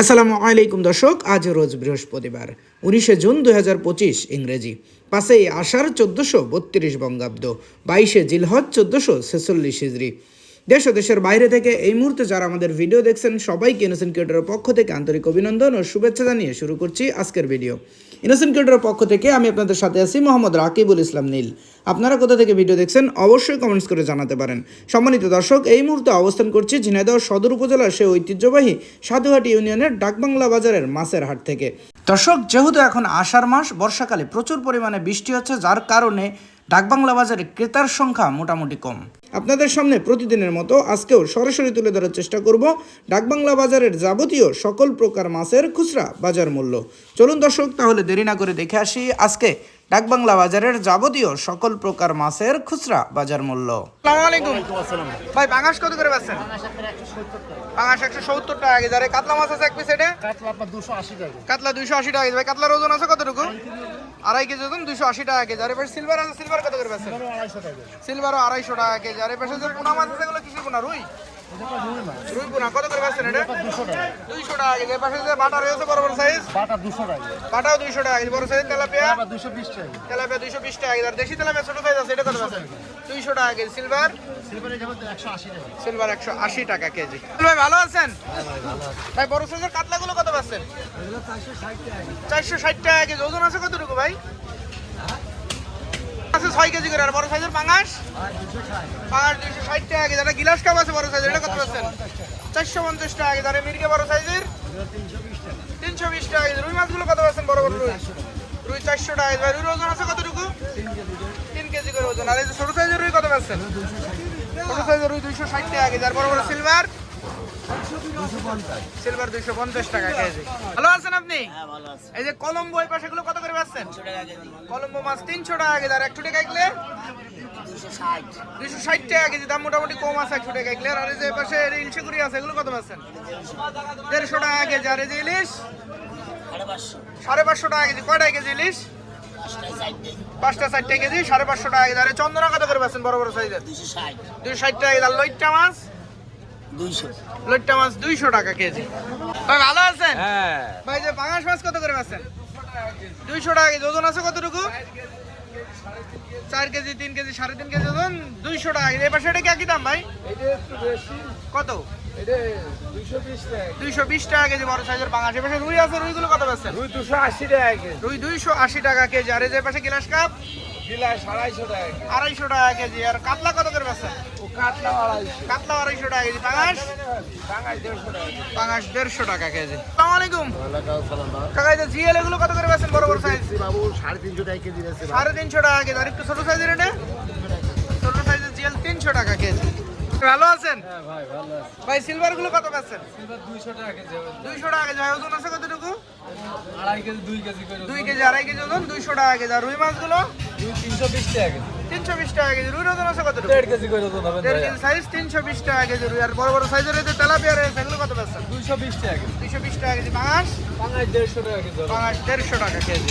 আসসালামু আলাইকুম দর্শক, আজ রোজ বৃহস্পতিবার, উনিশে জুন দু হাজার পঁচিশ ইংরেজি। পাশেই আষাঢ় চোদ্দোশো বত্রিশ বঙ্গাব্দ, বাইশে জিলহজ চোদ্দোশো ছেচল্লিশ হিজড়ি দেশ ও দেশের বাইরে থেকে এই মুহূর্তে যারা আমাদের ভিডিও দেখছেন, সবাইকে ইনোসেন্ট ক্রিয়েটরের পক্ষ থেকে আন্তরিক অভিনন্দন ও শুভেচ্ছা জানিয়ে শুরু করছি আজকের ভিডিও ইনোসেন্ট ক্রিয়েটরের পক্ষ থেকে আমি আপনাদের সাথে আছি মোহাম্মদ রাকিবুল ইসলাম নীল। আপনারা কোথা থেকে ভিডিও দেখছেন, অবশ্যই কমেন্টস করে জানাতে পারেন। সম্মানিত দর্শক, এই মুহূর্তে অবস্থান করছি ঝিনাইদহ সদর উপজেলার সে ঐতিহ্যবাহী সাধুহাটি ইউনিয়নের ডাকবাংলা বাজারের মাছের হাট থেকে। দর্শক, যেহেতু এখন আষাঢ় মাস, বর্ষাকালে প্রচুর পরিমাণে বৃষ্টি হচ্ছে, যার কারণে ডাকবাংলা বাজারে ক্রেতার সংখ্যা মোটামুটি কম। আপনাদের সামনে প্রতিদিনের মতো আজকেও সরাসরি তুলে ধরার চেষ্টা করব ডাকবাংলা বাজারের যাবতীয় সকল প্রকার মাছের খুচরা বাজার মূল্য। চলুন দর্শক, তাহলে দেরি না করে দেখে আসি আজকে ডাকবাংলা বাজারের যাবতীয় সকল প্রকার মাছের খুচরা বাজার মূল্য। ভাই বাঙাস কত করে পাচ্ছেন? বাঙাস একশো সত্তর টাকা কেজি। আরে কাতলা মাছ আছে এক পিস এটা? কাতলা দুশো আশি টাকা দুইশো আশি টাকা কেজি। ভাই কাতলার ওজন আছে কতটুকু? আড়াই কেজি ওজন দুইশো আশি টাকা কেজি। আর এবার সিলভার আছে সিলভার কত করে পাচ্ছেন? সিলভারও আড়াইশো টাকা কেজি। আর এবার পোনা মাছ আছে এগুলো কিসের পোনা? রুই? রুই পোনা কত করে পাচ্ছেন এটা দুইশো টাকা কেজি পাশে যে বাটা রয়েছে বড় বড় সাইজ বাটা দুশো টাকা বাটাও দুইশো টাকা কেজি বড় সাইজ তেলাপিয়া দুশো বিশ টাকা তেলাপিয়া দুইশো বিশ টাকা আর দেশি তেলাপিয়া ছোট সাইজ আছে এটা কত পাচ্ছেন দুইশো টাকা কেজি সিলভার সিলভার একশো আশি টাকা কেজি ভাই ভালো আছেন ভাই বড় সাইজের কাতলাগুলো কত পাচ্ছেন চারশো ষাট টাকা কেজি ওজন আছে কতটুকু ভাই আছে ছয় কেজি করে, আর বড় সাইজের পাঙাশ? পাঙাশ দুইশো ষাট টাকা কেজি একটা গিলাস কাপ আছে বড় সাইজের, এটা কত পাচ্ছেন? চারশো পঞ্চাশ টাকা কেজি, আর মির্গে বড় সাইজের? তিনশো বিশ টাকা কেজি। রুই মাছগুলো কত পাচ্ছেন বড় বড় রুই? রুই চারশো টাকা কেজি। রুইর ওজন আছে কতটুকু? তিন কেজি করে ওজন। আর এই যে ছোট সাইজের রুই কত পাচ্ছেন? ছোট সাইজের রুই দুইশো ষাট টাকা কেজি, আর বড় বড় সিলভার সিলভার দুইশো পঞ্চাশ টাকা কেজি। ভালো আছেন আপনি? হ্যাঁ ভালো আছে। এই যে কলম্বো এই পাশে কত করে পাচ্ছেন কলম্বো মাছ তিনশো টাকা কেজি। আর টাকা ষাট। টাকা কেজি। দাম মোটামুটি কম আছে একশো টাকা কিলে আর এই যে পাশে আছে এগুলো কত পাচ্ছেন দেড়শো টাকা কেজি। আর এই যে ইলিশ? সাড়ে পাঁচশো। সাড়ে পাঁচশো টাকা কেজি। কয়টা কেজি ইলিশ? পাঁচটা চারটে কেজি সাড়ে পাঁচশো টাকা কেজি। আর চন্দনা কত করে পাচ্ছেন বড় বড় সাইজের? দুশো ষাট টাকা কেজি। আর লইট্টা মাছ? দুইশো। লইট্টা মাছ দুইশো টাকা কেজি। ভাই ভালো আছেন? হ্যাঁ। ভাই যে পাঙাশ মাছ কত করে পাচ্ছেন? দুইশো টাকা কেজি ওজন আছে কতটুকু? চার কেজি তিন কেজি সাড়ে তিন কেজি ওজন দুইশো টাকা কেজি। এবার সেটা কি একই দাম ভাই? কত? দুইশো বিশ টাকা কেজি। বড় সাইজের এপাশে রুই আছে রুইগুলো কত পাচ্ছেন? দুশো আশি টাকা কেজি। রুই দুইশো আশি টাকা কেজি। আর এই যে পাশে গিলাস কাপ? গিলাস আড়াইশো টাকা আড়াইশো টাকা কেজি। আর কাতলা কত কাতলা আড়াইশো। টাকা কেজি। পাঙাশ? দেড়শো টাকা কেজি। পাঙাশ দেড়শো টাকা কেজি। আসসালামু আলাইকুম। কাকা জিএল এগুলো কত করে পাচ্ছেন বড় বড় সাইজ বাবু সাড়ে তিনশো টাকা কেজি আছে সাড়ে তিনশো টাকা কেজি। আর একটু ছোট সাইজের এটা? ছোট সাইজের জিএল তিনশো টাকা কেজি। ভালো আছেন? হ্যাঁ ভাই সিলভারগুলো কত পাচ্ছেন দুইশো টাকা কেজি দুইশো টাকা কেজি। ওজন আছে কতটুকু? আড়াই কেজি দুই কেজি দুই কেজি আড়াই কেজি ওজন দুইশো টাকা কেজি। আর রুই মাছগুলো? তিনশো বিশ টাকা কেজি। তিনশো বিশ টাকা কেজি রুই ওজন আছে কত দেড় কেজি করে ওজন হবে দেড় কেজি সাইজ তিনশো বিশ টাকা কেজি রুই। আর বড় বড় সাইজের রয়েছে তেলাপিয়া রয়েছে এগুলো কত পাচ্ছেন দুইশো বিশ টাকা কেজি। দুইশো বিশ টাকা কেজি। পাঁচ টাঙ্গাই দেড়শো টাকা কেজি। পাঁচ দেড়শো টাকা কেজি।